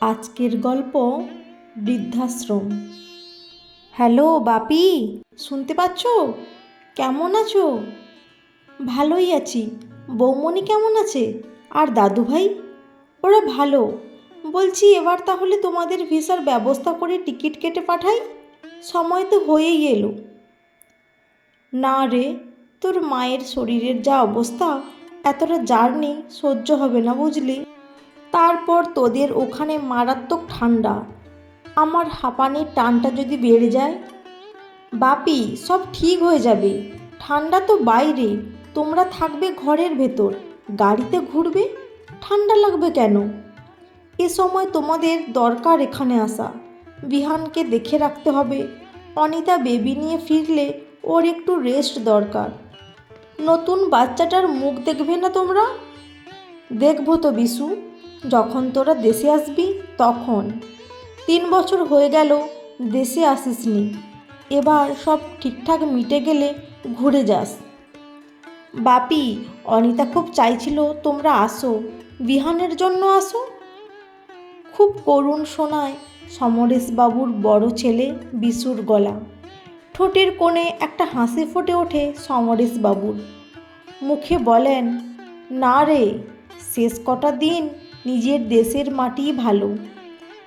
আজকের গল্প বৃদ্ধাশ্রম। হ্যালো, বাপি, শুনতে পাচ্ছ? কেমন আছো? ভালোই আছি। বৌমণি কেমন আছে? আর দাদু ভাই ওরা ভালো। বলছি এবার তাহলে তোমাদের ভিসার ব্যবস্থা করে টিকিট কেটে পাঠাই? সময় তো হয়েই এলো। না রে, তোর মায়ের শরীরের যা অবস্থা, এতটা জার্নি সহ্য হবে না বুঝলি? তারপর তোদের ওখানে মারাত্মক ঠান্ডা। আমার হাঁপানির টানটা যদি বেড়ে যায়? বাপি, সব ঠিক হয়ে যাবে। ঠান্ডা তো বাইরে, তোমরা থাকবে ঘরের ভেতর। গাড়িতে ঘুরবে? ঠান্ডা লাগবে কেন? এ সময় তোমাদের দরকার এখানে আসা। বিহানকে দেখে রাখতে হবে। অনিতা বেবি নিয়ে ফিরলে ওর একটু রেস্ট দরকার। নতুন বাচ্চাটার মুখ দেখবে না তোমরা? দেখব তো বিশু। যখন তোরা দেশে আসবি, তখন। তিন বছর হয়ে গেল, দেশে আসিসনি। এবার সব ঠিকঠাক মিটে গেলে ঘুরে যাস। বাপি, অনিতা খুব চাইছিল তোমরা আসো। বিহানের জন্য আসো? খুব করুণ শোনায় সমরেশবাবুর বড় ছেলে বিশুর গলা। ঠোঁটের কোণে একটা হাসি ফুটে ওঠে সমরেশবাবুর। মুখে বলেন, না রে, শেষ কটা দিন নিজের দেশের মাটিই ভালো।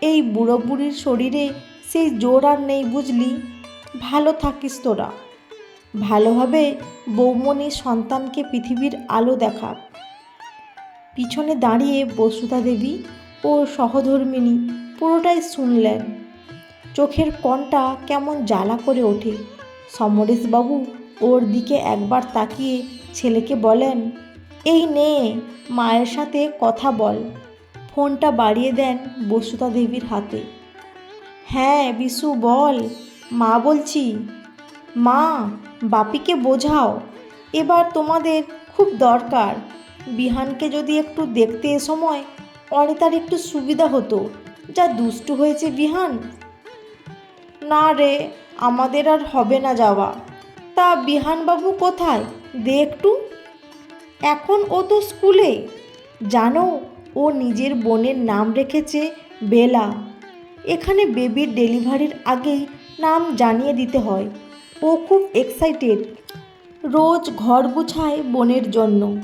এই বুড়ো বুড়ির শরীরে সেই জোর আর নেই বুঝলি। ভালো থাকিস তোরা। ভালোভাবে বৌমণি সন্তানকে পৃথিবীর আলো দেখা। পিছনে দাঁড়িয়ে বসুধা দেবী ও সহধর্মিনী পুরোটাই শুনলেন। চোখের কণটা কেমন জ্বালা করে ওঠে। সমরেশবাবু ওর দিকে একবার তাকিয়ে ছেলেকে বলেন এই নে, মায়ের সাথে কথা বল। ফোনটা বাড়িয়ে দেন বসুতা দেবীর হাতে। হ্যাঁ বিশু, বল। মা বলছি। মা, বাপিকে বোঝাও। এবার তোমাদের খুব দরকার। বিহানকে যদি একটু দেখতে এ সময় অনিতার একটু সুবিধা হতো। যা দুষ্টু হয়েছে বিহান। না রে, আমাদের আর হবে না যাওয়া। তা বিহানবাবু কোথায়? দে একটু। এখন ও তো স্কুলে। জানো, ও নিজের বোনের নাম রেখেছে বেলা। এখানে বেবির ডেলিভারির আগেই নাম জানিয়ে দিতে হয়। ও খুব এক্সাইটেড রোজ ঘর গুছায় বোনের জন্য।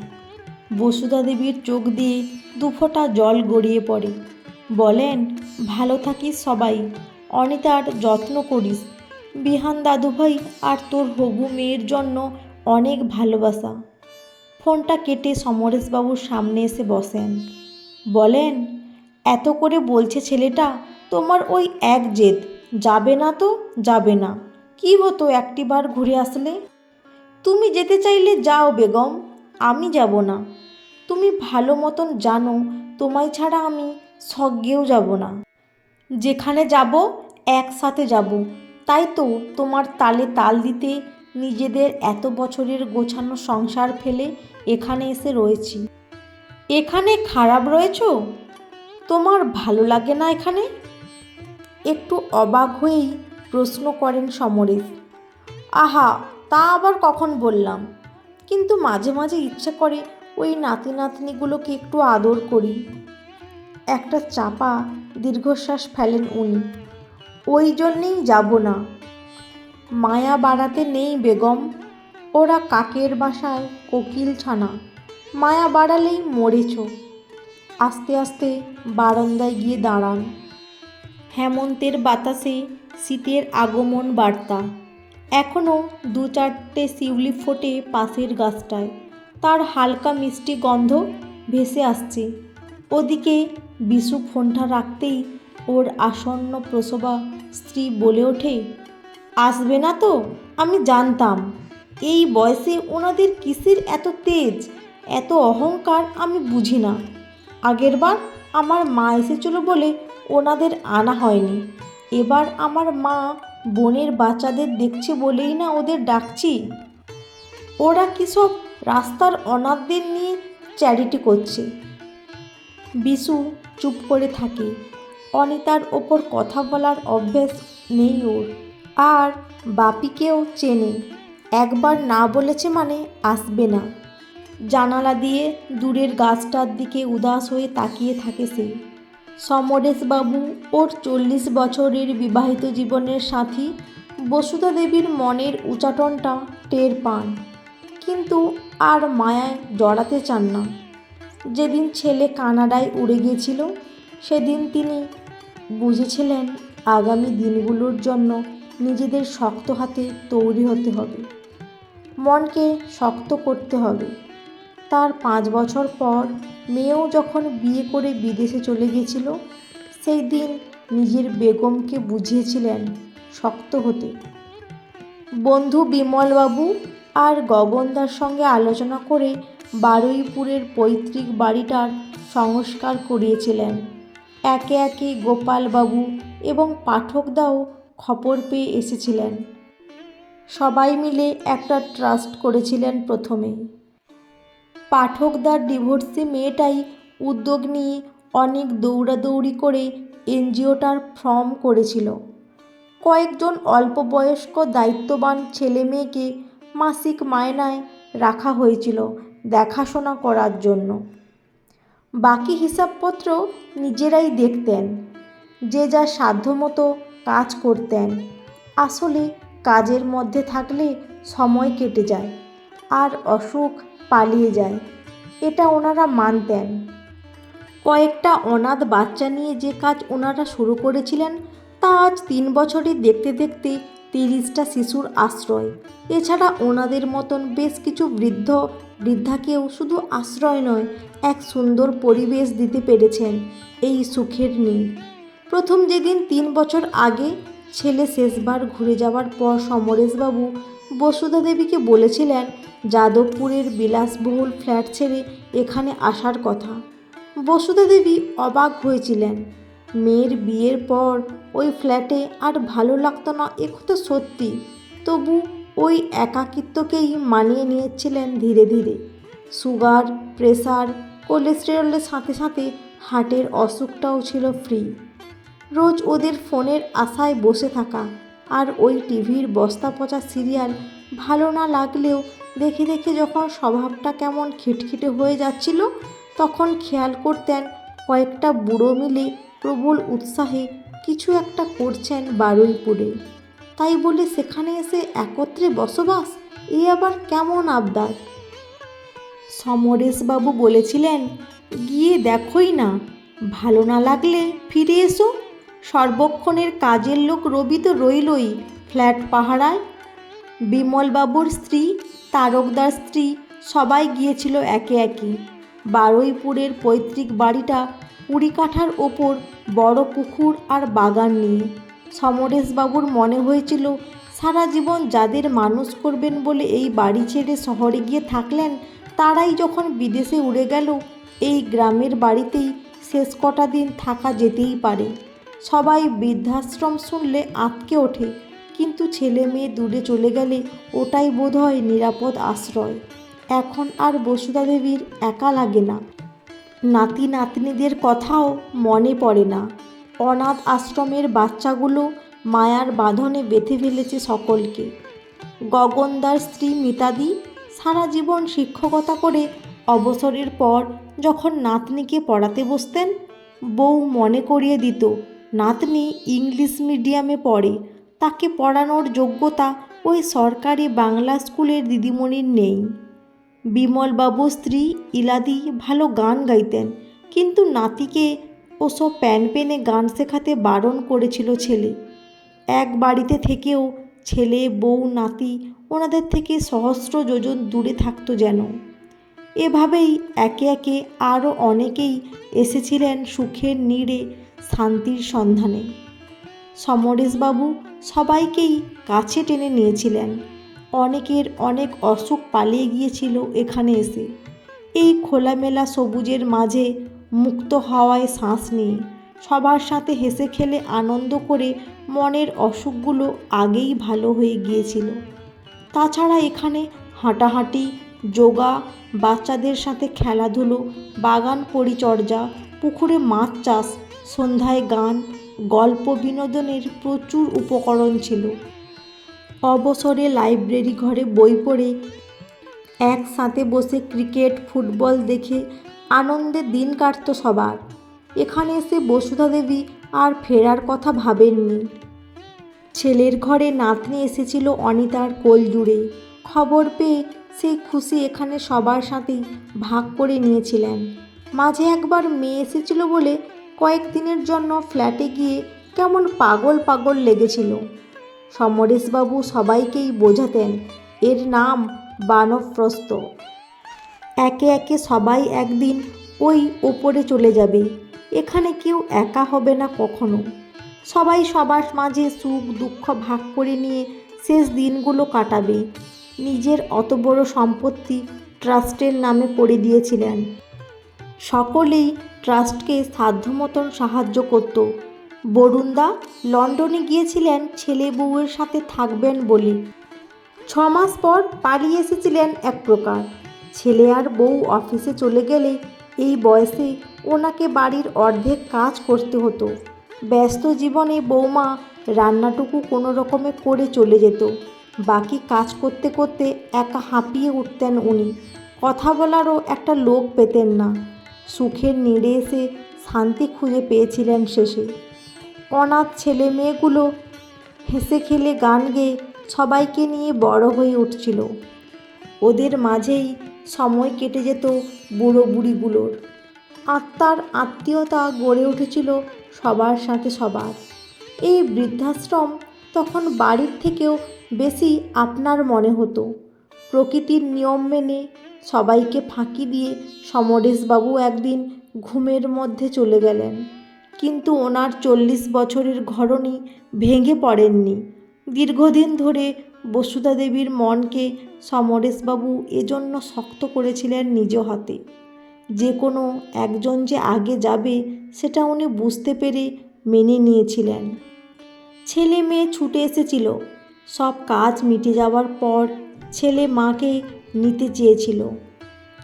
বসুধা দেবীর চোখ দিয়ে দুফোঁটা জল গড়িয়ে পড়ে। বলেন, ভালো থাকিস সবাই, অনিতার যত্ন করিস। বিহান দাদুভাই আর তোর হবু মেয়ের জন্য অনেক ভালোবাসা। ফোনটা কেটে সমরেশবাবুর সামনে এসে বসেন। বলেন, এত করে বলছে ছেলেটা, তোমার ওই এক জেদ, যাবে না তো, যাবে না। কি হতো একটিবার ঘুরে আসলে? তুমি যেতে চাইলে যাও বেগম, আমি যাব না। তুমি ভালো মতন জানো, তোমায় ছাড়া আমি স্বর্গেও যাব না। যেখানে যাব, একসাথে যাব। তাই তো তোমার তালে তাল দিতে নিজেদের এত বছরের গোছানো সংসার ফেলে এখানে এসে রয়েছি। এখানে খারাপ রয়েছো? তোমার ভালো লাগে না এখানে? একটু অবাক হয়েই প্রশ্ন করেন সমরেশ। আহা, তা আবার কখন বললাম? কিন্তু মাঝে মাঝে ইচ্ছে করে ওই নাতি নাতনিগুলোকে একটু আদর করি। একটা চাপা দীর্ঘশ্বাস ফেলেন উনি। ওই জন্যেই যাব না। মায়া বাড়াতে নেই বেগম। ওরা কাকের বাসায় কোকিল ছানা। মায়া বাড়ালেই মরেছ। আস্তে আস্তে বারান্দায় গিয়ে দাঁড়ান। হেমন্তের বাতাসে শীতের আগমন বার্তা। এখনও দু চারটে শিউলি ফোটে পাশের গাছটায়। তার হালকা মিষ্টি গন্ধ ভেসে আসছে। ওদিকে বিশু ফোনটা রাখতেই ওর আসন্ন প্রসবা স্ত্রী বলে ওঠে আসবে না তো? আমি জানতাম। এই বয়সে ওনাদের কিসের এত তেজ? এত অহংকার আমি বুঝি না। আগেরবার আমার মা এসেছিল বলে ওনাদের আনা হয়নি। এবার আমার মা বোনের বাচ্চাদের দেখছে বলেই না ওদের ডাকছি। ওরা কী সব রাস্তার অনাথদের নিয়ে চ্যারিটি করছে। বিশু চুপ করে থাকে। অনিতার ওপর কথা বলার অভ্যেস নেই ওর। আর বাপিকেও চেনে। একবার না বলেছে মানে আসবে না। জানালা দিয়ে দূরের গাছটার দিকে উদাস হয়ে তাকিয়ে থাকে সে। সমরেশবাবু ওর চল্লিশ বছরের বিবাহিত জীবনের সাথী বসুধা দেবীর মনের উচাটনটা টের পান। কিন্তু আর মায়ায় জড়াতে চান না। যেদিন ছেলে কানাডায় উড়ে গিয়েছিল, সেদিন তিনি বুঝেছিলেন আগামী দিনগুলোর জন্য নিজেদের শক্ত হাতে তৈরি হতে হবে। মনকে শক্ত করতে হবে। তার পাঁচ বছর পর মেয়েও যখন বিয়ে করে বিদেশে চলে গিয়েছিল, সেই দিন নিজের বেগমকে বুঝিয়েছিলেন শক্ত হতে। বন্ধু বিমলবাবু আর গগনদার সঙ্গে আলোচনা করে বারুইপুরের পৈতৃক বাড়িটার সংস্কার করিয়েছিলেন। একে একে গোপালবাবু এবং পাঠকদাও খবর পেয়ে এসেছিলেন। সবাই মিলে একটা ট্রাস্ট করেছিলেন প্রথমে। পাঠকদার ডিভোর্সে মেয়েটাই উদ্যোগ নিয়ে অনেক দৌড়াদৌড়ি করে এনজিওটার ফর্ম করেছিল। কয়েকজন অল্প বয়স্ক দায়িত্ববান ছেলে মেয়েকে মাসিক মায়নায় রাখা হয়েছিল দেখাশোনা করার জন্য। বাকি হিসাবপত্র নিজেরাই দেখতেন। যে যা সাধ্যমতো কাজ করতেন। আসলে কাজের মধ্যে থাকলে সময় কেটে যায় আর অসুখ পালিয়ে যায়, এটা ওনারা মানতেন। কয়েকটা অনাথ বাচ্চা নিয়ে যে কাজ ওনারা শুরু করেছিলেন, তা আজ তিন বছরে দেখতে দেখতে তিরিশটা শিশুর আশ্রয়। এছাড়া ওনাদের মতন বেশ কিছু বৃদ্ধ বৃদ্ধাকেও শুধু আশ্রয় নয়, এক সুন্দর পরিবেশ দিতে পেরেছেন এই সুখের নীড় প্রথম যেদিন তিন বছর আগে ছেলে শেষবার ঘুরে যাওয়ার পর সমরেশবাবু বসুধা দেবীকে বলেছিলেন, যাদবপুরের বিলাসবহুল ফ্ল্যাট ছেড়ে এখানে আসার কথা। বসুধা দেবী অবাক হয়েছিলেন। মেয়ের বিয়ের পর ওই ফ্ল্যাটে আর ভালো লাগতো না, এ কথা সত্যি। তবু ওই একাকিত্বকেই মানিয়ে নিয়েছিলেন ধীরে ধীরে। সুগার, প্রেসার, কোলেস্টেরলের সাথে সাথে হার্টের অসুখটাও ছিল ফ্রি। রোজ ওদের ফোনের আশায় বসে থাকা। আর ওই টিভির বস্তা পচা সিরিয়াল ভালো না লাগলেও দেখে দেখে যখন স্বভাবটা কেমন খিটখিটে হয়ে যাচ্ছিল, তখন খেয়াল করতেন কয়েকটা বুড়ো মিলে প্রবল উৎসাহে কিছু একটা করছেন বারুইপুরে। তাই বলে সেখানে এসে একত্রে বসবাস? এ আবার কেমন আবদার? সমরেশবাবু বলেছিলেন, গিয়ে দেখোই না। ভালো না লাগলে ফিরে এসো। সর্বক্ষণের কাজের লোক রবি তো রইলই। ফ্ল্যাট পাহারায়। বিমলবাবুর স্ত্রী, তারকদার স্ত্রী, সবাই গিয়েছিল একে একে। বারুইপুরের পৈতৃক বাড়িটা কুড়ি কাঠার ওপর, বড় পুকুর আর বাগান নিয়ে। সমরেশবাবুর মনে হয়েছিল, সারা জীবন যাদের মানুষ করবেন বলে এই বাড়ি ছেড়ে শহরে গিয়ে থাকলেন, তারাই যখন বিদেশে উড়ে গেল, এই গ্রামের বাড়িতেই শেষ কটা দিন থাকা যেতেই পারে। সবাই বৃদ্ধাশ্রম শুনলে আঁতকে ওঠে। কিন্তু ছেলে মেয়ে দূরে চলে গেলে ওটাই বোধ হয় নিরাপদ আশ্রয়। এখন আর বসুধা দেবীর একা লাগে না। নাতি নাতনিদের কথাও মনে পড়ে না। অনাথ আশ্রমের বাচ্চাগুলো মায়ার বাঁধনে বেঁধে ফেলেছে সকলকে। গগনদার স্ত্রী মিতাদি সারা জীবন শিক্ষকতা করে অবসরের পর যখন নাতনিকে পড়াতে বসতেন, বউ মনে করিয়ে দিত নাতনি ইংলিশ মিডিয়ামে পড়ে। তাকে পড়ানোর যোগ্যতা ওই সরকারি বাংলা স্কুলের দিদিমণির নেই। বিমলবাবু স্ত্রী ইলাদি ভালো গান গাইতেন, কিন্তু নাতিকে ওসব প্যান পেনে গান শেখাতে বারণ করেছিল ছেলে। এক বাড়িতে থেকেও ছেলে, বউ, নাতি ওনাদের থেকে সহস্র যোজন দূরে থাকতো যেন। এভাবেই একে একে আরও অনেকেই এসেছিলেন সুখের নীড়ে শান্তির সন্ধানে। সমরেশবাবু সবাইকেই কাছে টেনে নিয়েছিলেন। অনেকের অনেক অসুখ পালিয়ে গিয়েছিল এখানে এসে। এই খোলামেলা সবুজের মাঝে মুক্ত হাওয়ায় শ্বাস নিয়ে, সবার সাথে হেসে খেলে আনন্দ করে মনের অসুখগুলো আগেই ভালো হয়ে গিয়েছিল। তাছাড়া এখানে হাঁটাহাঁটি, যোগা, বাচ্চাদের সাথে খেলাধুলো, বাগান পরিচর্যা, পুকুরে মাছ চাষ সন্ধ্যায় গান, গল্প বিনোদনের প্রচুর উপকরণ ছিল। অবসরে লাইব্রেরি ঘরে বই পড়ে, একসাথে বসে ক্রিকেট, ফুটবল দেখে আনন্দে দিন কাটতো সবার। এখানে এসে বসুধা দেবী আর ফেরার কথা ভাবেননি। ছেলের ঘরে নাতনি এসেছিল অনিতার কোল জুড়ে। খবর পেয়ে সেই খুশি এখানে সবার সাথেই ভাগ করে নিয়েছিলেন। মাঝে একবার মেয়ে এসেছিল বলে কয়েকদিনের জন্য ফ্ল্যাটে গিয়ে কেমন পাগল পাগল লেগেছিল। সমরেশবাবু সবাইকেই বোঝাতেন, এর নাম বানপ্রস্ত একে একে সবাই একদিন ওই ওপরে চলে যাবে, এখানে কেউ একা হবে না কখনো। সবাই সবার মাঝে সুখ দুঃখ ভাগ করে নিয়ে শেষ দিনগুলো কাটাবে। নিজের অত বড় সম্পত্তি ট্রাস্টের নামে করে দিয়েছিলেন। সকলেই ট্রাস্টকে সাধ্য মতন সাহায্য করত। বরুণদা লন্ডনে গিয়েছিলেন ছেলে বউয়ের সাথে থাকবেন বলে। ছ মাস পর পালিয়ে এসেছিলেন এক প্রকার। ছেলে আর বউ অফিসে চলে গেলে এই বয়সে ওনাকে বাড়ির অর্ধেক কাজ করতে হতো। ব্যস্ত জীবনে বৌমা রান্নাটুকু কোনো রকমে করে চলে যেত। বাকি কাজ করতে করতে একা হাঁপিয়ে উঠতেন উনি। কথা বলারও একটা লোক পেতেন না। সুখের নেড়ে এসে শান্তি খুঁজে পেয়েছিলেন শেষে। অনাথ ছেলে মেয়েগুলো হেসে খেলে গান গেয়ে সবাইকে নিয়ে বড় হয়ে উঠছিল। ওদের মাঝেই সময় কেটে যেত বুড়ো বুড়িগুলোর। আত্মার আত্মীয়তা গড়ে উঠেছিল সবার সাথে সবার। এই বৃদ্ধাশ্রম তখন বাড়ির থেকেও বেশি আপনার মনে হতো। প্রকৃতির নিয়ম মেনে সবাইকে ফাঁকি দিয়ে সমরেশবাবু একদিন ঘুমের মধ্যে চলে গেলেন। কিন্তু ওনার চল্লিশ বছরের ঘরণী ভেঙে পড়েননি। দীর্ঘদিন ধরে বসুধা দেবীর মনকে সমরেশবাবু এজন্য শক্ত করেছিলেন নিজ হাতে। যে কোনো একজন যে আগে যাবে, সেটা উনি বুঝতে পেরে মেনে নিয়েছিলেন। ছেলে মেয়ে ছুটে এসেছিল। সব কাজ মিটে যাওয়ার পর ছেলে মাকে নিতে চেয়েছিল।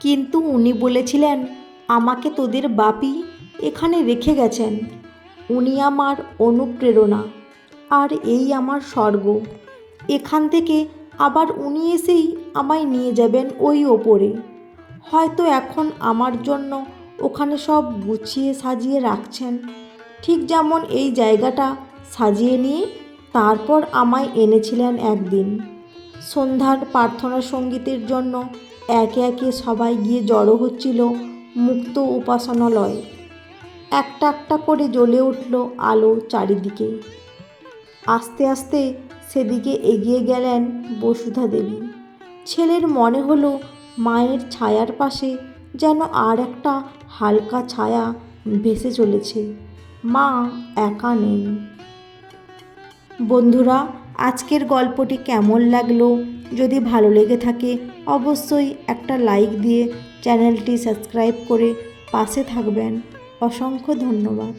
কিন্তু উনি বলেছিলেন, আমাকে তোদের বাপি এখানে রেখে গেছেন। উনি আমার অনুপ্রেরণা আর এই আমার স্বর্গ। এখান থেকে আবার উনি এসেই আমায় নিয়ে যাবেন ওই ওপরে। হয়তো এখন আমার জন্য ওখানে সব গুছিয়ে সাজিয়ে রাখছেন। ঠিক যেমন এই জায়গাটা সাজিয়ে নিয়ে তারপর আমায় এনেছিলেন একদিন। সন্ধ্যার প্রার্থনা সঙ্গীতের জন্য একে একে সবাই গিয়ে জড়ো হচ্ছিল মুক্ত উপাসনালয়। একটা একটা করে জ্বলে উঠল আলো চারিদিকে। আস্তে আস্তে সেদিকে এগিয়ে গেলেন বসুধা দেবী। ছেলের মনে হলো মায়ের ছায়ার পাশে যেন আর একটা হালকা ছায়া ভেসে চলেছে। মা একা নেই। বন্ধুরা আজকের গল্পটি কেমন লাগল? যদি ভালো লেগে থাকে, অবশ্যই একটা লাইক দিয়ে চ্যানেলটি সাবস্ক্রাইব করে পাশে থাকবেন। অসংখ্য ধন্যবাদ।